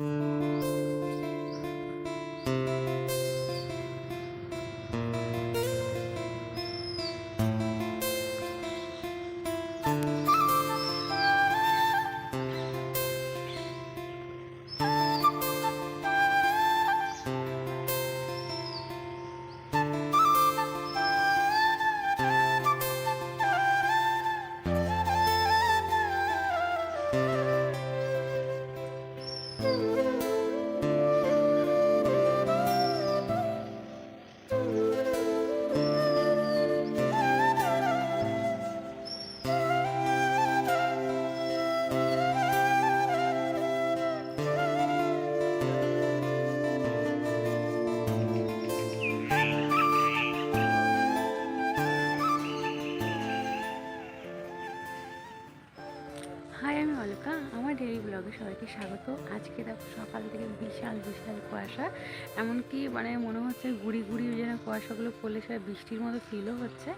High সবাইকে স্বাগত। আজকে দেখো সকাল থেকে বিশাল বিশাল কুয়াশা। এমনকি মানে মনে হচ্ছে গুড়ি গুড়ি যেন কুয়াশাগুলো পড়লে সবাই বৃষ্টির মতো ফিলও হচ্ছে।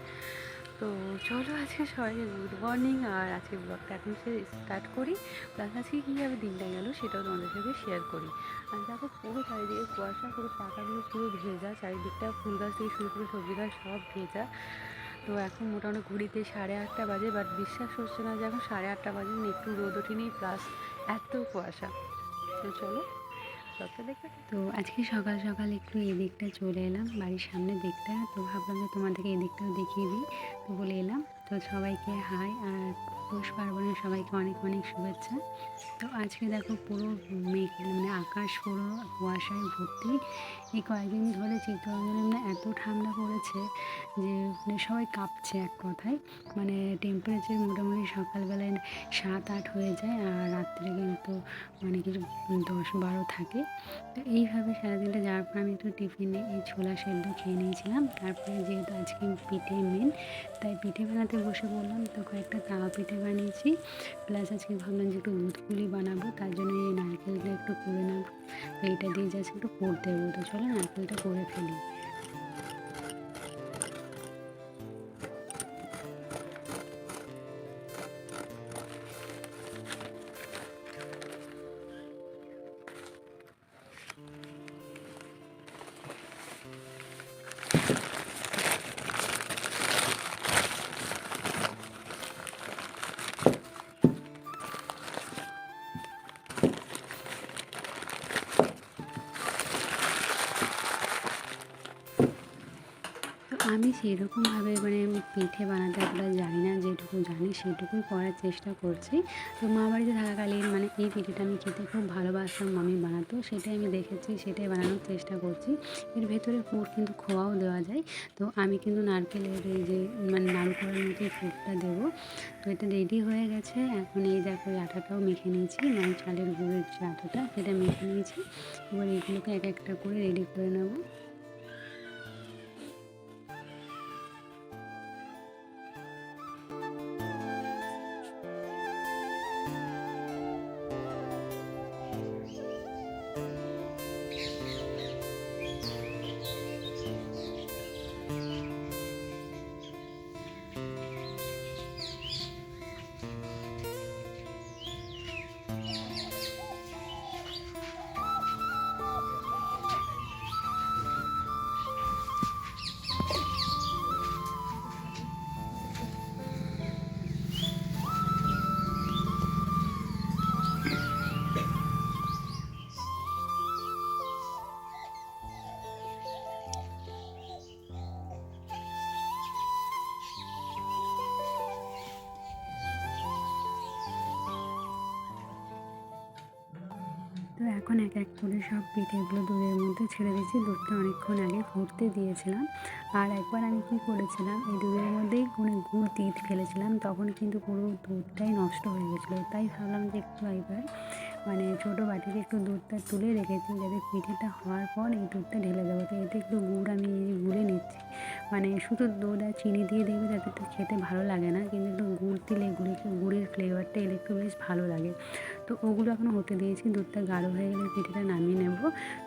তো চলো আজকে সবাইকে গুড মর্নিং আর আজকে ব্লগটা এখন সে স্টার্ট করি। প্লাস আজকে কীভাবে দিনটা গেল সেটাও তোমাদের সাথে শেয়ার করি। আর দেখো পুরো চারিদিকে কুয়াশা, পুরো পাতাগুলো পুরো ভেজা, চারিদিকটা ফুল গাছ থেকে শুরু করে সবজি গাছ সব ভেজা। তো এখন মোটামুটি ঘুরিতে সাড়ে আটটা বাজে বাট বিশ্বাস হচ্ছে না যে এখন সাড়ে আটটা বাজে, একটু রোদ ওঠেনি প্লাস এত কুয়াশা। তো চলো তো আজকে সকাল সকাল একটু এই দিকটা চলে এলাম, বাড়ির সামনে দিকটা। তো ভাবলাম যে তোমাদেরকে এদিকটাও দিকটাও দেখিয়ে দিই। তো বলে এলাম, তো সবাইকে হাই আর পৌষ পার্বণে সবাইকে অনেক অনেক শুভেচ্ছা। তো আজকে দেখো পুরো মেঘ মানে আকাশ পুরো কুয়াশায় ভর্তি। এই কয়েকদিন ধরে চিত্তরঞ্জনে মানে এত ঠান্ডা পড়েছে যে মানে সবাই কাঁপছে এক কথায়। মানে টেম্পারেচার মোটামুটি সকালবেলায় সাত, আট হয়ে যায় আর রাত্রে কিন্তু মানে কিছু দশ, বারো থাকে। তো এইভাবে সারাদিনটা যাওয়ার পর আমি একটু টিফিনে এই ছোলা সেদ্ধ খেয়ে নিয়েছিলাম। তারপরে যেহেতু আজকে পিঠে মেন তাই পিঠে বানাতে বসে বললাম তো কয়েকটা তাওয়া পিঠে বানিয়েছি। প্লাস আজকে ভাবলাম যে একটু দুধ বানাবো, তার জন্য এই নারকেলটা একটু করে নেব। তো এইটা দিয়ে যাচ্ছে একটু করতে দেবো। তো চলো নারকেলটা করে ফেলি। আমি সেরকমভাবে মানে পিঠে বানাতে অতটা জানি না, যেটুকু জানি সেটুকুই করার চেষ্টা করছি। তো মা বাড়িতে থাকাকালীন মানে এই পিঠেটা আমি খেতে খুব ভালোবাসতাম, মামি বানাতো, সেটাই আমি দেখেছি, সেটাই বানানোর চেষ্টা করছি। এর ভেতরে পুর কিন্তু খোয়াও দেওয়া যায়, তো আমি কিন্তু নারকেলের এই যে মানে নাড়ু করার মতো পুরটা দেবো। তো এটা রেডি হয়ে গেছে, এখন এই দেখো আটাটাও মেখে নিয়েছি মানে চালের গুঁড়ের যে আটাটা সেটা মেখে নিয়েছি। এবার এগুলোকে এক একটা করে রেডি করে নেব। তো এখন এক এক করে সব পিঠেগুলো দুধের মধ্যে ছেড়ে দিয়েছি। দুধটা অনেকক্ষণ আগে ঘুরতে দিয়েছিলাম। আর একবার আমি কি করেছিলাম, এই দুধের মধ্যেই কোনো গুড় দিয়ে ফেলেছিলাম। তখন কিন্তু পুরো দুধটাই নষ্ট হয়ে গেছিল। তাই ভাবলাম যে একটু একবার মানে ছোটো বাটিতে একটু দুধটা তুলে রেখেছি, যাতে পিঠেটা হওয়ার পর এই দুধটা ঢেলে দেবো। তো এতে একটু গুড় আমি গুলে নিচ্ছি। মানে শুধু দুধ আর চিনি দিয়ে দেবে তাতে তো খেতে ভালো লাগে না, কিন্তু একটু গুড় দিলে গুড়ি গুড়ের ফ্লেভারটা এলে একটু বেশ ভালো লাগে। তো ওগুলো এখন হতে দিয়েছি, দুধটা গাঢ় হয়ে গেলে পিঠেটা নামিয়ে নেব।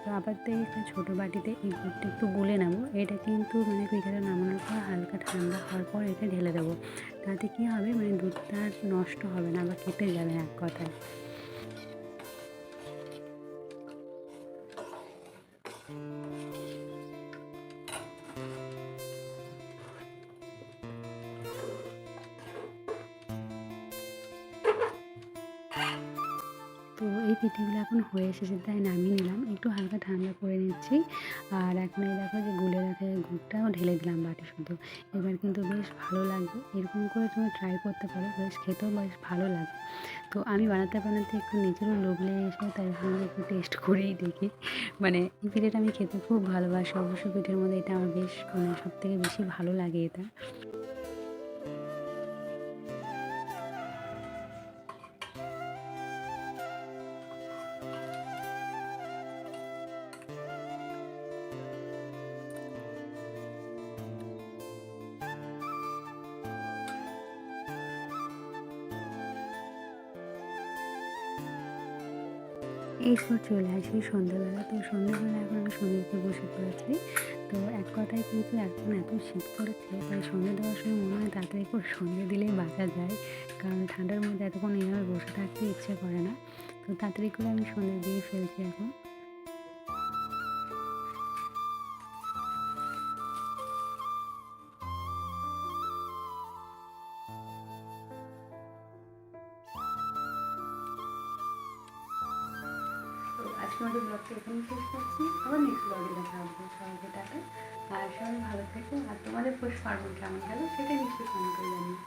তো আবার তো একটা ছোটো বাটিতে এই দুধটা একটু গুলে নেব। এটা কিন্তু মানে পিঠেটা নামানোর পর হালকা ঠান্ডা হওয়ার পর এটা ঢেলে দেবো। তাতে কী হবে? মানে দুধটা নষ্ট হবে না বা কেটে যাবে এক কথায়। Thank you. পিঠেগুলো এখন হয়ে এসেছে, তাই নামিয়ে নিলাম। একটু হালকা ঠান্ডা করে নিচ্ছি। আর এখন এই দেখো যে গুলে রাখা গুড়টাও ঢেলে দিলাম বাটি শুধু এবার কিন্তু বেশ ভালো লাগবে। এরকম করে তুমি ট্রাই করতে পারো, বেশ খেতেও বেশ ভালো লাগে। তো আমি বানাতে বানাতে একটু নিজেরও লোভ লেগে এসে তাই ভাবলাম একটু টেস্ট করেই দেখি। মানে এই পিঠেটা আমি খেতে খুব ভালোবাসি অবশ্য পিঠের মধ্যে এটা আমার বেশ মানে সব থেকে বেশি ভালো লাগে এটা। এরপর চলে আসি সন্ধ্যাবেলা। তো সন্ধ্যাবেলা এখন আমি সন্ধ্যেতে বসে পড়েছি। তো এক কথায় কিন্তু এখন এত শীত পড়েছে, তাই সন্ধ্যে দেওয়ার সময় মনে হয় তাড়াতাড়ি করে সন্ধ্যে দিলেই বাঁচা যায়। কারণ ঠান্ডার মধ্যে এতক্ষণ এইভাবে বসে থাকতে ইচ্ছে করে না। তো তাড়াতাড়ি করে আমি সন্ধ্যে দিয়ে ফেলছি এখন। আজকে ব্লগটা এখানে শেষ করছি। আবার নেক্সট ব্লগে দেখা হবে সবাইকে টাকা আর সবাই ভালো থেকো। আর তোমাদের পোষ পার্বণ কেমন গেল সেটা নিশ্চয়ই কমেন্ট করে জানিও।